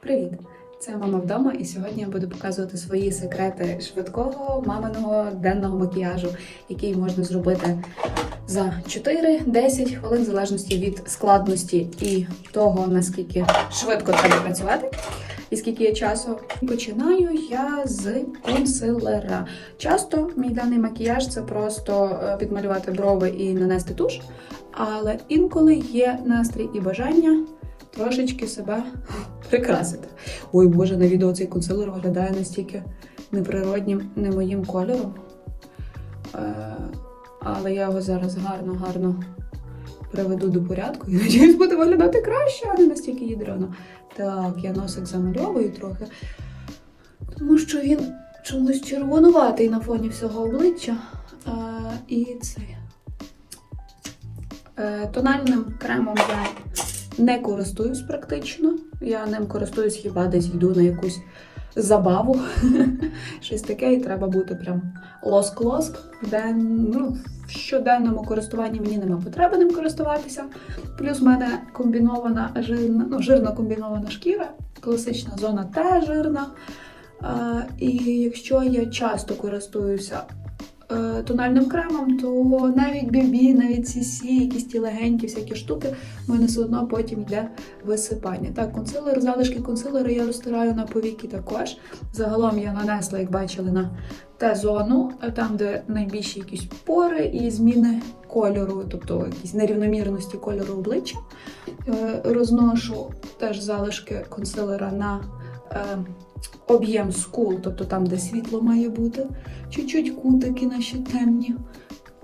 Привіт! Це мама вдома, і сьогодні я буду показувати свої секрети швидкого маминого денного макіяжу, який можна зробити за 4-10 хвилин, в залежності від складності і того, наскільки швидко треба працювати. І скільки є часу, починаю я з консилера. Часто мій даний макіяж це просто е, підмалювати брови і нанести туш, але інколи є настрій і бажання трошечки себе прикрасити. Ой, боже, на відео цей консилер виглядає настільки неприроднім, не моїм кольором. Е, але я його зараз гарно-гарно приведу до порядку і надіюсь буде виглядати краще, а не настільки ядрено. Так, я носик замальовую трохи, тому що він чомусь червонуватий на фоні всього обличчя. Е, і це. Е, тональним кремом я не користуюсь практично. Я ним користуюсь хіба десь йду на якусь забаву. Щось таке, і треба бути прям лоск-лоск. Ну, в щоденному користуванні мені нема потреби ним користуватися. Плюс в мене комбінована жирна, ну, жирно комбінована шкіра, класична зона Т жирна. А, і якщо я часто користуюся тональним кремом, то навіть BB, навіть CC, якісь ті легенькі всякі штуки, мене все одно потім йде висипання. Так, консилер, залишки консилера я розтираю на повіки також. Загалом я нанесла, як бачили, на Т-зону, там, де найбільші якісь пори і зміни кольору, тобто якісь нерівномірності кольору обличчя. Е, Розношу теж залишки консилера на е, об'єм скул, тобто там, де світло має бути. Чуть-чуть кутики наші темні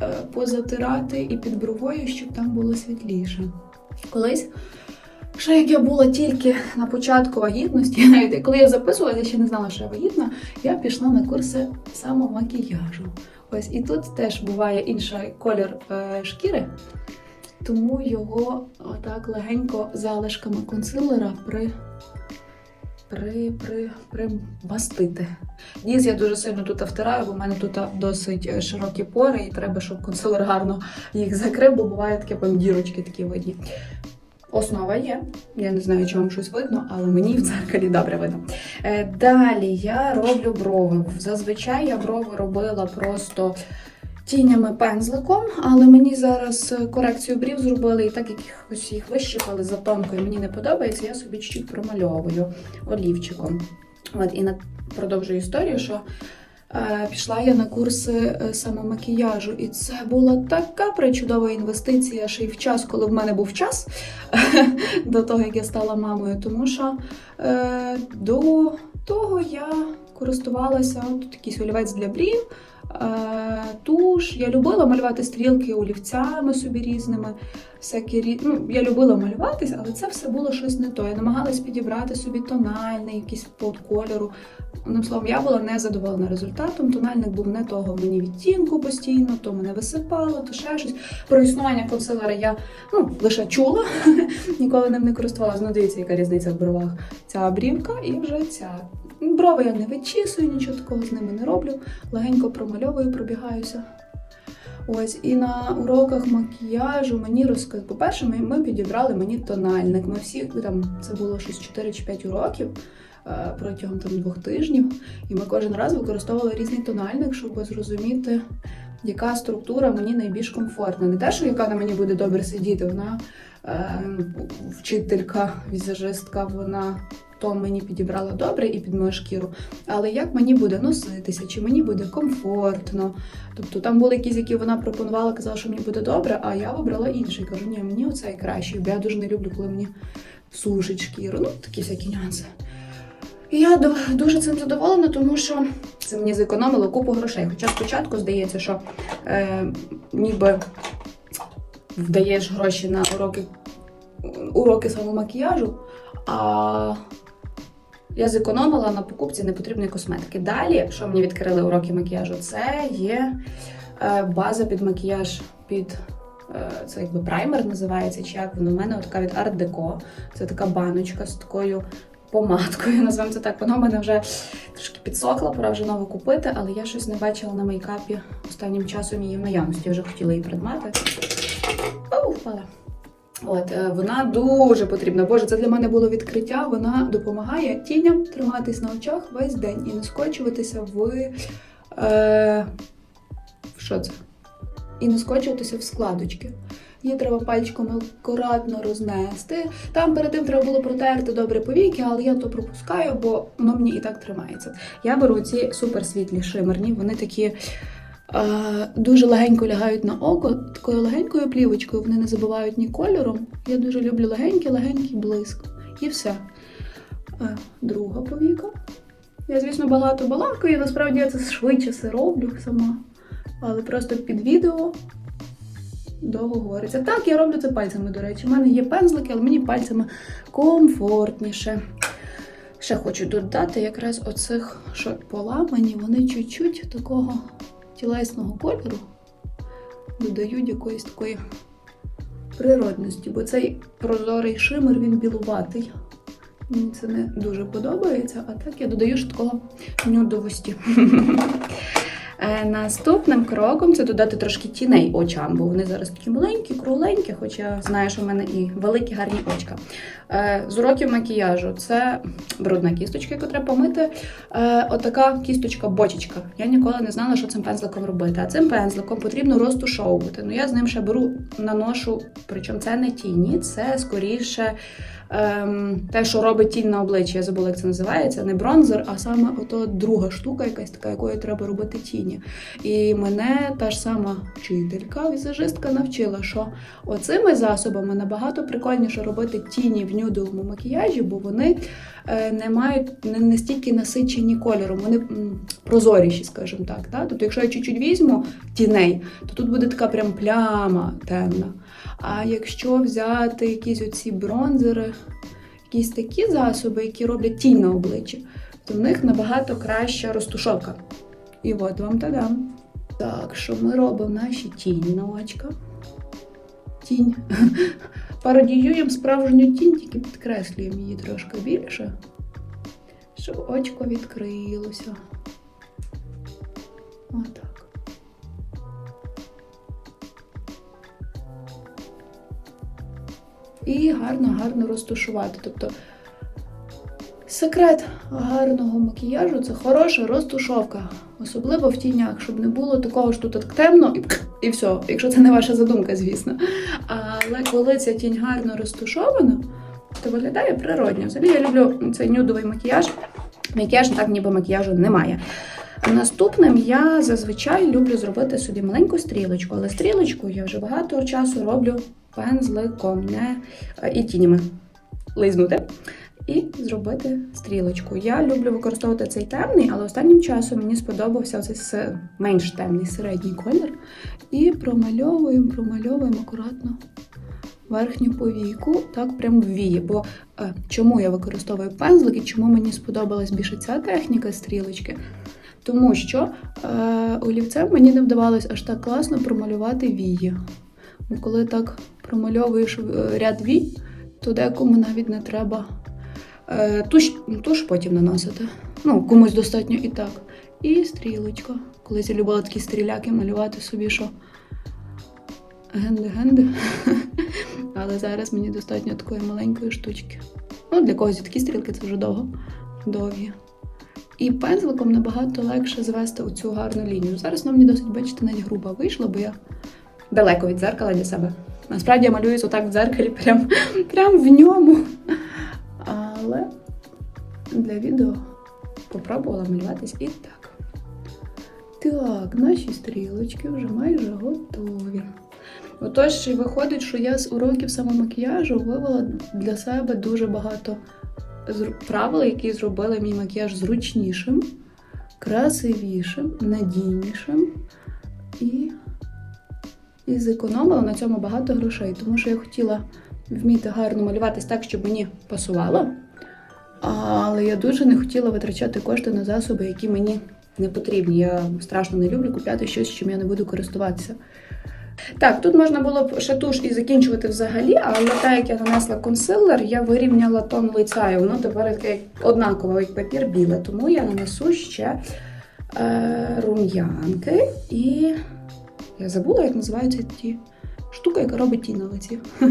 е, позатирати і під бровою, щоб там було світліше. Колись, ще як я була тільки на початку вагітності, навіть коли я записувалася, я ще не знала, що я вагітна, я пішла на курси самомакіяжу. Ось і тут теж буває інший колір е, шкіри, тому його отак легенько залишками консилера при, при, при, примастити. Ніс я дуже сильно тут втираю, бо в мене тут досить е, широкі пори, і треба, щоб консилер гарно їх закрив, бо буває таке дірочки такі видні. Основа є. Я не знаю, чи вам щось видно, але мені в дзеркалі добре видно. Е, Далі я роблю брови. Зазвичай я брови робила просто тінями пензликом, але мені зараз е, корекцію брів зробили, і так як їх вищипали за тонко, і мені не подобається, я собі чуть промальовую олівчиком. От і на продовжую історію, що е, пішла я на курси е, самомакіяжу, і це була така причудова інвестиція, ще й в час, коли в мене був час до того, як я стала мамою. Тому що е, до того я користувалася от якийсь олівець для брів. Е, Туш, я любила малювати стрілки олівцями собі різними. Всякі ну, я любила малюватися, але це все було щось не то. Я намагалась підібрати собі тональний, якийсь под кольору. Одним словом, я була не задоволена результатом. Тональник був не того мені відтінку постійно, то мене висипало, то ще щось. Про існування консилера я ну, лише чула, ніколи ним не користувалася. Ну, дивіться, яка різниця в бровах. Ця брівка і вже ця. Брови я не вичісую, нічого такого з ними не роблю. Легенько промальовую, пробігаюся. Ось і на уроках макіяжу мені розказали. По-перше, ми, ми підібрали мені тональник. Ми всі там це було щось 4 чи 5 уроків е, протягом там двох тижнів. І ми кожен раз використовували різний тональник, щоб зрозуміти, яка структура мені найбільш комфортна. Не те, що яка на мені буде добре сидіти, вона вчителька, візажистка, вона то мені підібрала добре і під мою шкіру. Але як мені буде носитися, чи мені буде комфортно. Тобто там були якісь, які вона пропонувала, казала, що мені буде добре, а я вибрала інший. Кажу, ні, мені оцей кращий, бо я дуже не люблю, коли мені сушить шкіру. Ну, такі всякі нюанси. І я дуже цим задоволена, тому що це мені зекономило купу грошей. Хоча спочатку здається, що е, ніби вдаєш гроші на уроки, уроки самомакіяжу, а я зекономила на покупці непотрібної косметики. Далі, що мені відкрили уроки макіяжу, це є е, база під макіяж під. е, Це якби праймер називається, чи як воно в мене така від Art Deco. Це така баночка з такою помадкою, називаємо це так. Вона в мене вже трошки підсохла, пора вже нову купити, але я щось не бачила на мейкапі останнім часом її в наявності. Я вже хотіла її придбати. Впала. От, е, вона дуже потрібна. Боже, це для мене було відкриття. Вона допомагає тіням триматись на очах весь день і не скочуватися в. Е, що це? І не скочуватися в складочки. Її треба пальчиком акуратно рознести. Там перед тим треба було протерти добре повіки, але я то пропускаю, бо воно мені і так тримається. Я беру ці суперсвітлі шимерні, вони такі дуже легенько лягають на око, такою легенькою плівочкою вони не забувають ні кольором. Я дуже люблю легенький, легенький блиск. І все. Друга повіка. Я, звісно, багато балакаю, насправді я це швидше все роблю сама. Але просто під відео довго говориться. Так, я роблю це пальцями, до речі. У мене є пензлики, але мені пальцями комфортніше. Ще хочу додати якраз оцих, що поламані, вони чуть-чуть такого тілесного кольору додають якоїсь такої природності, бо цей прозорий шимер він білуватий. Мені це не дуже подобається, а так я додаю ж такого нюдовості. Е, Наступним кроком це додати трошки тіней очам, бо вони зараз такі маленькі, кругленькі, хоча знаю, що в мене і великі гарні очка. Е, З уроків макіяжу це брудна кісточка, яку треба помити. Е, Отака кісточка-бочечка. Я ніколи не знала, що цим пензликом робити. А цим пензликом потрібно розтушовувати. Ну я з ним ще беру, наношу, причому це не тіні, це скоріше. Ем, те, що робить тінь на обличчі, я забула, як це називається, не бронзер, а саме ото друга штука, якась така, якою треба робити тіні. І мене та ж сама вчителька, візажистка, навчила, що оцими засобами набагато прикольніше робити тіні в нюдовому макіяжі, бо вони е, не мають не настільки насичені кольором, вони прозоріші, скажімо так. Да? Тобто, якщо я чуть-чуть візьму тіней, то тут буде така прям пляма темна. А якщо взяти якісь оці бронзери, якісь такі засоби, які роблять тінь на обличчі, то в них набагато краща розтушовка. І от вам тадам. Так, що ми робимо наші тіні на очка. Тінь. Пародіюємо справжню тінь, тільки підкреслюємо її трошки більше, щоб очко відкрилося. Отак. І гарно-гарно розтушувати. Тобто секрет гарного макіяжу це хороша розтушовка, особливо в тінях, щоб не було такого, що тут темно і, і все, якщо це не ваша задумка, звісно. Але коли ця тінь гарно розтушована, то виглядає природньо. Взагалі я люблю цей нюдовий макіяж. Макіяж так ніби макіяжу немає. Наступним я зазвичай люблю зробити собі маленьку стрілочку, але стрілочку я вже багато часу роблю пензликом, не е, і тінями лизнути. І зробити стрілочку. Я люблю використовувати цей темний, але останнім часом мені сподобався цей менш темний середній колір. І промальовуємо, промальовуємо акуратно верхню повіку, так прям вії. Бо е, чому я використовую пензлик і чому мені сподобалась більше ця техніка стрілочки? Тому що е, олівцем мені не вдавалось аж так класно промалювати вії. Коли так промальовуєш е, ряд вій, то декому навіть не треба е, туш, туш потім наносити. Ну, комусь достатньо і так. І стрілочка. Колись я любила такі стріляки малювати собі, що генди-генди. Але зараз мені достатньо такої маленької штучки. Ну, для когось такі стрілки це вже довго. Довгі. І пензликом набагато легше звести оцю гарну лінію. Зараз вона мені досить, бачите, навіть груба вийшла, бо я далеко від дзеркала для себе. Насправді я малююсь отак в дзеркалі, прям, прям в ньому. Але для відео попробувала малюватись і так. Так, наші стрілочки вже майже готові. Отож, виходить, що я з уроків самомакіяжу вивела для себе дуже багато правил, які зробили мій макіяж зручнішим, красивішим, надійнішим і, і зекономила на цьому багато грошей, тому що я хотіла вміти гарно малюватись так, щоб мені пасувало. Але я дуже не хотіла витрачати кошти на засоби, які мені не потрібні. Я страшно не люблю купляти щось, чим я не буду користуватися. Так, тут можна було б ще туш і закінчувати взагалі, але так як я нанесла консилер, я вирівняла тон лиця, і воно тепер однаково, як папір біле. Тому я нанесу ще е, рум'янки і я забула, як називаються ті штука, яка робить тінь на лиці.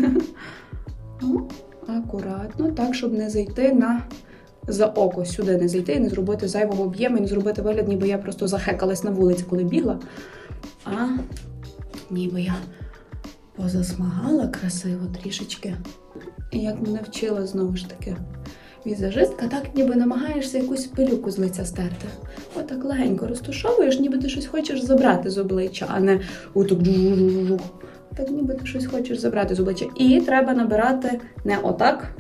Ну, акуратно, так, щоб не зайти на за око, сюди не зайти і не зробити зайвого об'єму, і не зробити вигляд, ніби я просто захекалась на вулиці, коли бігла. А ніби я позасмагала красиво трішечки. І як мене вчила знову ж таки візажистка, так ніби намагаєшся якусь пилюку з лиця стерти. Отак легенько розтушовуєш, ніби ти щось хочеш забрати з обличчя, а не отак. Так ніби ти щось хочеш забрати з обличчя. І треба набирати не отак,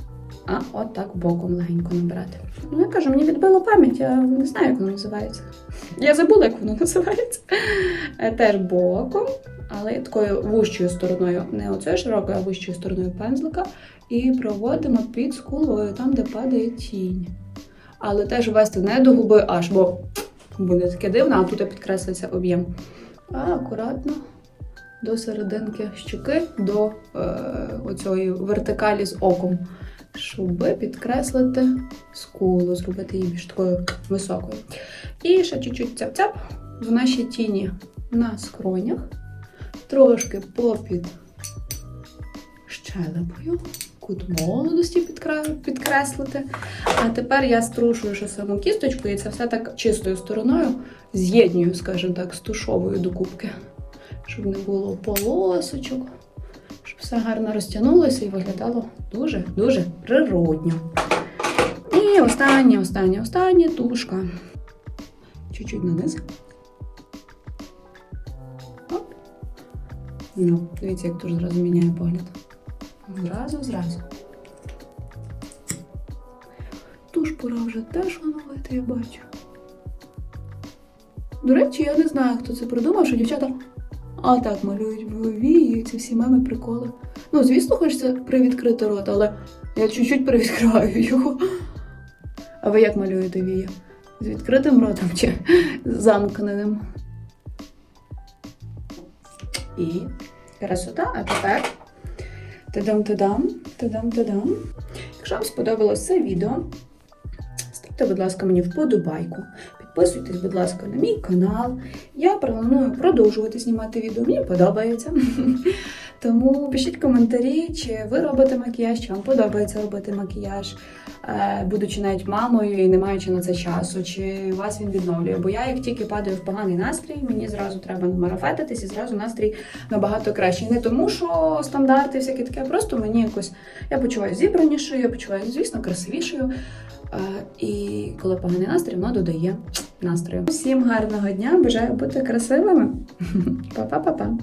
а отак боком легенько набирати. Ну, я кажу, мені відбило пам'ять, я не знаю, як воно називається. Я забула, як воно називається. Е, Теж боком, але такою вущою стороною, не оцею широкою, а вущою стороною пензлика. І проводимо під скулою, там, де падає тінь. Але теж вести не до губи аж, бо буде таке дивно, а тут підкреслиться об'єм. А акуратно до серединки щуки, до е, оцієї вертикалі з оком, щоб підкреслити скулу, зробити її більш такою високою. І ще чуть-чуть цяп-цяп в нашій тіні на скронях, трошки попід щелепою, кут молодості підкреслити. А тепер я струшую ще саму кісточку і це все так чистою стороною з'єднюю, скажімо так, стушовую до кубки, щоб не було полосочок, все гарно розтягнулося і виглядало дуже-дуже природньо. І останнє, останнє, останнє тушка. Чуть-чуть наниз. Оп. Ну, дивіться, як дуже зразу міняє погляд. Зразу, зразу. Туш пора вже теж оновити, я бачу. До речі, я не знаю, хто це придумав, що дівчата а так малюють вії, ці всі меми приколи. Ну, звісно, хочеться привідкрити рот, але я чуть-чуть привідкриваю його. А ви як малюєте вії? З відкритим ротом чи замкненим? І красота, а тепер Тадам-тадам, тадам-тадам. Якщо вам сподобалось це відео, ставте, будь ласка, мені вподобайку. Підписуйтесь, будь ласка, на мій канал. Я планую продовжувати знімати відео. Мені подобається. Тому пишіть коментарі, чи ви робите макіяж, чи вам подобається робити макіяж, е, будучи навіть мамою і не маючи на це часу, чи вас він відновлює. Бо я, як тільки падаю в поганий настрій, мені зразу треба намарафетитись і зразу настрій набагато кращий. Не тому, що стандарти всякі таке, а просто мені якось я почуваю зібранішою, я почуваю, звісно, красивішою. Е, І коли поганий настрій, воно додає настрою. Всім гарного дня! Бажаю бути красивими! Па-па-па-па!